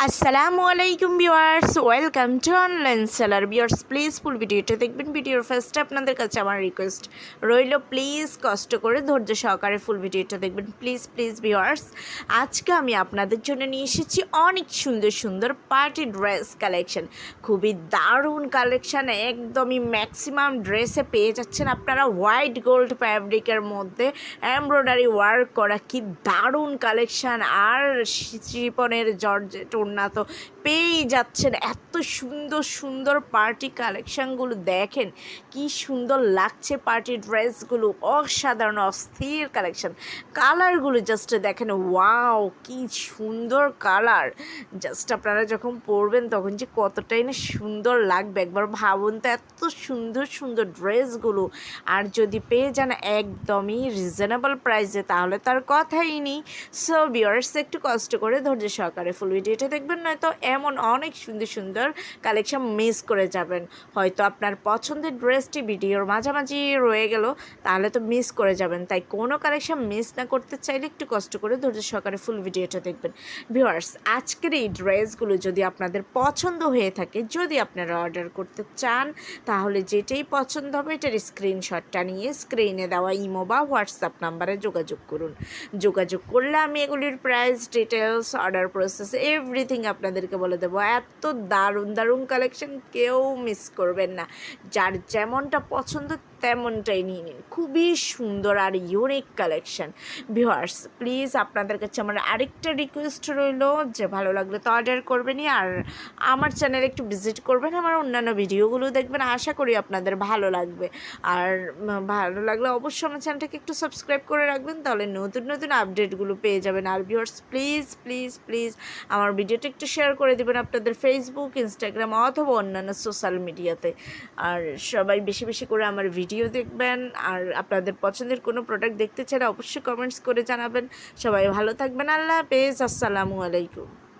আসসালামু আলাইকুম viewers, welcome to online seller. Viewers please full ভিডিওটা দেখবেন। ভিডিওর ফার্স্টে আপনাদের কাছে আমার রিকোয়েস্ট রইল প্লিজ কষ্ট করে ধৈর্য সহকারে ফুল ভিডিওটা দেখবেন। প্লিজ প্লিজ ভিউয়ার্স, আজকে আমি আপনাদের জন্য নিয়ে এসেছি অনেক সুন্দর সুন্দর পার্টি ড্রেস কালেকশন খুবই দারুণ কালেকশান একদমই ম্যাক্সিমাম ড্রেসে পেয়ে যাচ্ছেন আপনারা। হোয়াইট গোল্ড ফ্যাব্রিকের মধ্যে এমব্রয়ডারি ওয়ার্ক করা কি দারুণ কালেকশান আর চিপনের জর্জেট ওড়না তো। পেয়েই যাচ্ছেন। এত সুন্দর সুন্দর পার্টি কালেকশনগুলো দেখেন। কি সুন্দর লাগছে পার্টি ড্রেসগুলো অসাধারণ, অস্থির কালেকশান কালারগুলো জাস্ট দেখেন ওয়াও কি সুন্দর কালার জাস্ট আপনারা যখন পরবেন তখন যে কতটাই না সুন্দর লাগবে। একবার ভাবুন তো, এত সুন্দর সুন্দর ড্রেসগুলো আর যদি পেয়ে যান একদমই রিজনেবল প্রাইসে তাহলে তার কথাই নেই। সো বিয়ার্স একটু কষ্ট করে ধৈর্য সহকারে ফুল ভিডিওটা দেখবেন নয়তো এমন অনেক সুন্দর সুন্দর কালেকশন মিস করে যাবেন। হয়তো আপনার পছন্দের ড্রেসটি ভিডিওর মাঝামাঝি রয়ে গেল, তাহলে তো মিস করে যাবেন। তাই কোনো কালেকশন মিস না করতে চাইলে একটু কষ্ট করে ধৈর্য সহকারে ফুল ভিডিওটা দেখবেন। ভিউয়ার্স, আজকের এই ড্রেসগুলো যদি আপনাদের পছন্দ হয়ে থাকে, যদি আপনারা অর্ডার করতে চান, তাহলে যেটাই পছন্দ হবে এটার স্ক্রিনশটটা নিয়ে স্ক্রিনে দেওয়া ইমো বা হোয়াটসঅ্যাপ নাম্বারে যোগাযোগ করুন। যোগাযোগ করলে আমি এগুলির price details order process everything আপনাদেরকে বলে দেবো। এত দারুণ দারুণ কালেকশন কেউ মিস করবেন না। যার যেমনটা পছন্দ তেমনটাই নিয়ে নিন। খুবই সুন্দর আর ইউনিক কালেকশন ভিউয়ার্স প্লিজ আপনাদের কাছে আমার আরেকটা রিকোয়েস্ট রইল যে ভালো লাগলে তো অর্ডার করবেনই আর আমার চ্যানেল একটু ভিজিট করবেন, আমার অন্যান্য ভিডিওগুলো দেখবেন, আশা করি আপনাদের ভালো লাগবে। আর ভালো লাগলে অবশ্যই আমার চ্যানেলটাকে একটু সাবস্ক্রাইব করে রাখবেন, তাহলে নতুন নতুন আপডেটগুলো পেয়ে যাবেন। আর ভিউয়ার্স প্লিজ প্লিজ প্লিজ আমার ভিডিওটা একটু শেয়ার করে দেবেন আপনাদের ফেসবুক ইনস্টাগ্রাম অথবা অন্যান্য সোশ্যাল মিডিয়াতে আর সবাই বেশি বেশি করে আমার ভিডিও দেখবেন আর আপনাদের পছন্দের কোনো প্রোডাক্ট দেখতে ছাড়া অবশ্যই কমেন্টস করে জানাবেন। সবাই ভালো থাকবেন। আল্লাহ হাফেজ। আসসালামু আলাইকুম।